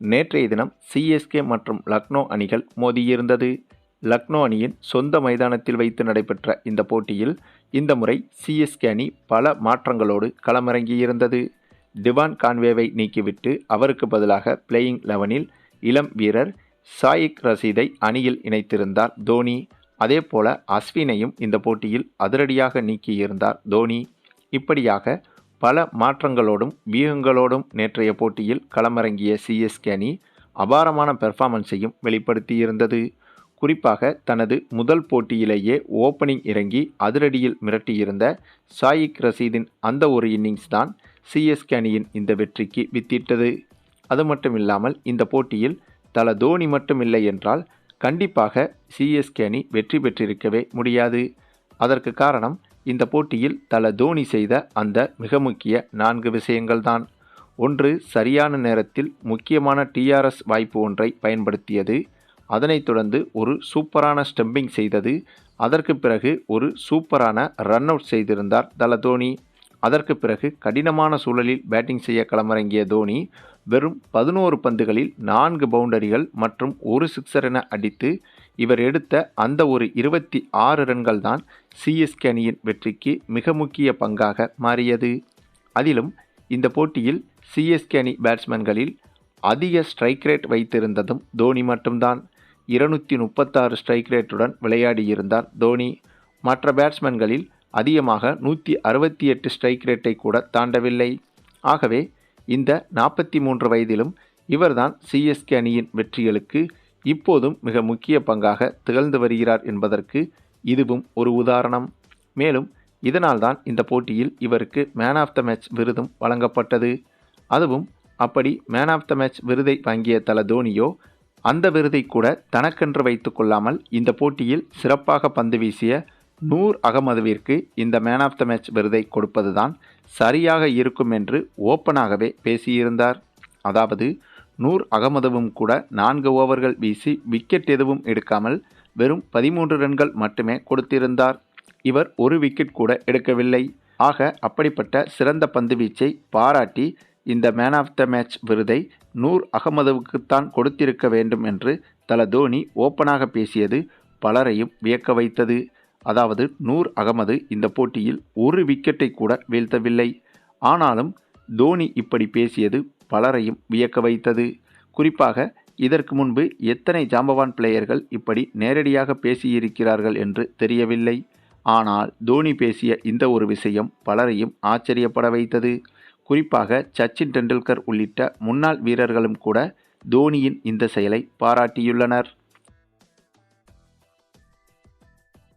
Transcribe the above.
நேற்றைய தினம் சிஎஸ்கே மற்றும் லக்னோ அணிகள் மோதியிருந்தது. லக்னோ அணியின் சொந்த மைதானத்தில் வைத்து நடைபெற்ற இந்த போட்டியில் இந்த முறை சிஎஸ்கே அணி பல மாற்றங்களோடு களமிறங்கியிருந்தது. டிவான் கான்வேவை நீக்கிவிட்டு அவருக்கு பதிலாக பிளேயிங் லெவனில் இளம் வீரர் சாயிக் ரசீதை அணியில் இணைத்திருந்தார் தோனி. அதேபோல அஸ்வினையும் இந்த போட்டியில் அதிரடியாக நீக்கியிருந்தார் தோனி. இப்படியாக பல மாற்றங்களோடும் வியூகங்களோடும் நேற்றைய போட்டியில் களமிறங்கிய சிஎஸ்கே அணி அபாரமான பெர்ஃபார்மன்ஸையும் வெளிப்படுத்தியிருந்தது. குறிப்பாக தனது முதல் போட்டியிலேயே ஓப்பனிங் இறங்கி அதிரடியில் மிரட்டியிருந்த சாயிக் ரசீதின் அந்த ஒரு இன்னிங்ஸ் தான் சிஎஸ்கே அணியின் இந்த வெற்றிக்கு வித்திட்டது. அது மட்டும் இல்லாமல் இந்த போட்டியில் தல தோனி மட்டும் இல்லை என்றால் கண்டிப்பாக சிஎஸ்கே அணி வெற்றி பெற்றிருக்கவே முடியாது. அதற்கு காரணம் இந்த போட்டியில் தல தோனி செய்த அந்த மிக முக்கிய நான்கு விஷயங்கள்தான். ஒன்று சரியான நேரத்தில் முக்கியமான டிஆர்எஸ் வாய்ப்பு ஒன்றை பயன்படுத்தியது. அதனைத் தொடர்ந்து ஒரு சூப்பரான ஸ்டம்பிங் செய்தது. அதற்கு பிறகு ஒரு சூப்பரான ரன் அவுட் செய்திருந்தார் தல தோனி. அதற்கு பிறகு கடினமான சூழலில் பேட்டிங் செய்ய களமிறங்கிய தோனி வெறும் பதினோரு பந்துகளில் நான்கு பவுண்டரிகள் மற்றும் ஒரு சிக்ஸர் என அடித்து இவர் எடுத்த அந்த ஒரு இருபத்தி ஆறு ரன்கள் தான் சிஎஸ்கே அணியின் வெற்றிக்கு மிக முக்கிய பங்காக மாறியது. அதிலும் இந்த போட்டியில் சிஎஸ்கே அணி பேட்ஸ்மேன்களில் அதிக ஸ்ட்ரைக் ரேட் வைத்திருந்ததும் தோனி மட்டும்தான். இருநூற்றி முப்பத்தாறு ஸ்ட்ரைக் ரேட்டுடன் விளையாடியிருந்தார் தோனி. மற்ற பேட்ஸ்மேன்களில் அதிகமாக நூற்றி அறுபத்தி எட்டு ஸ்ட்ரைக் ரேட்டை கூட தாண்டவில்லை. ஆகவே இந்த நாற்பத்தி மூன்று வயதிலும் இவர்தான் சிஎஸ்கே அணியின் வெற்றிகளுக்கு இப்போதும் மிக முக்கிய பங்காக திகழ்ந்து வருகிறார் என்பதற்கு இதுவும் ஒரு உதாரணம். மேலும் இதனால்தான் இந்த போட்டியில் இவருக்கு மேன் ஆஃப் த மேட்ச் விருதும் வழங்கப்பட்டது. அதுவும் அப்படி மேன் ஆஃப் த மேட்ச் விருதை வாங்கிய தல தோனியோ அந்த விருதை கூட தனக்கென்று வைத்து கொள்ளாமல் இந்த போட்டியில் சிறப்பாக பந்து வீசிய நூர் அகமதுவிற்கு இந்த மேன் ஆஃப் த மேட்ச் விருதை கொடுப்பதுதான் சரியாக இருக்கும் என்று ஓப்பனாகவே பேசியிருந்தார். அதாவது நூர் அகமதுவும் கூட நான்கு ஓவர்கள் வீசி விக்கெட் எதுவும் எடுக்காமல் வெறும் பதிமூன்று ரன்கள் மட்டுமே கொடுத்திருந்தார். இவர் ஒரு விக்கெட் கூட எடுக்கவில்லை. ஆக அப்படிப்பட்ட சிறந்த பந்து வீச்சை பாராட்டி இந்த மேன் ஆஃப் த மேட்ச் விருதை நூர் அகமதுவுக்குத்தான் கொடுத்திருக்க வேண்டும் என்று தல தோனி ஓப்பனாக பேசியது பலரையும் வியக்க வைத்தது. அதாவது நூர் அகமது இந்த போட்டியில் ஒரு விக்கெட்டை கூட வீழ்த்தவில்லை. ஆனாலும் தோனி இப்படி பேசியது பலரையும் வியக்க வைத்தது. குறிப்பாக இதற்கு முன்பு எத்தனை ஜாம்பவான் பிளேயர்கள் இப்படி நேரடியாக பேசியிருக்கிறார்கள் என்று தெரியவில்லை. ஆனால் தோனி பேசிய இந்த ஒரு விஷயம் பலரையும் ஆச்சரியப்பட வைத்தது. குறிப்பாக சச்சின் டெண்டுல்கர் உள்ளிட்ட முன்னாள் வீரர்களும் கூட தோனியின் இந்த செயலை பாராட்டியுள்ளனர்.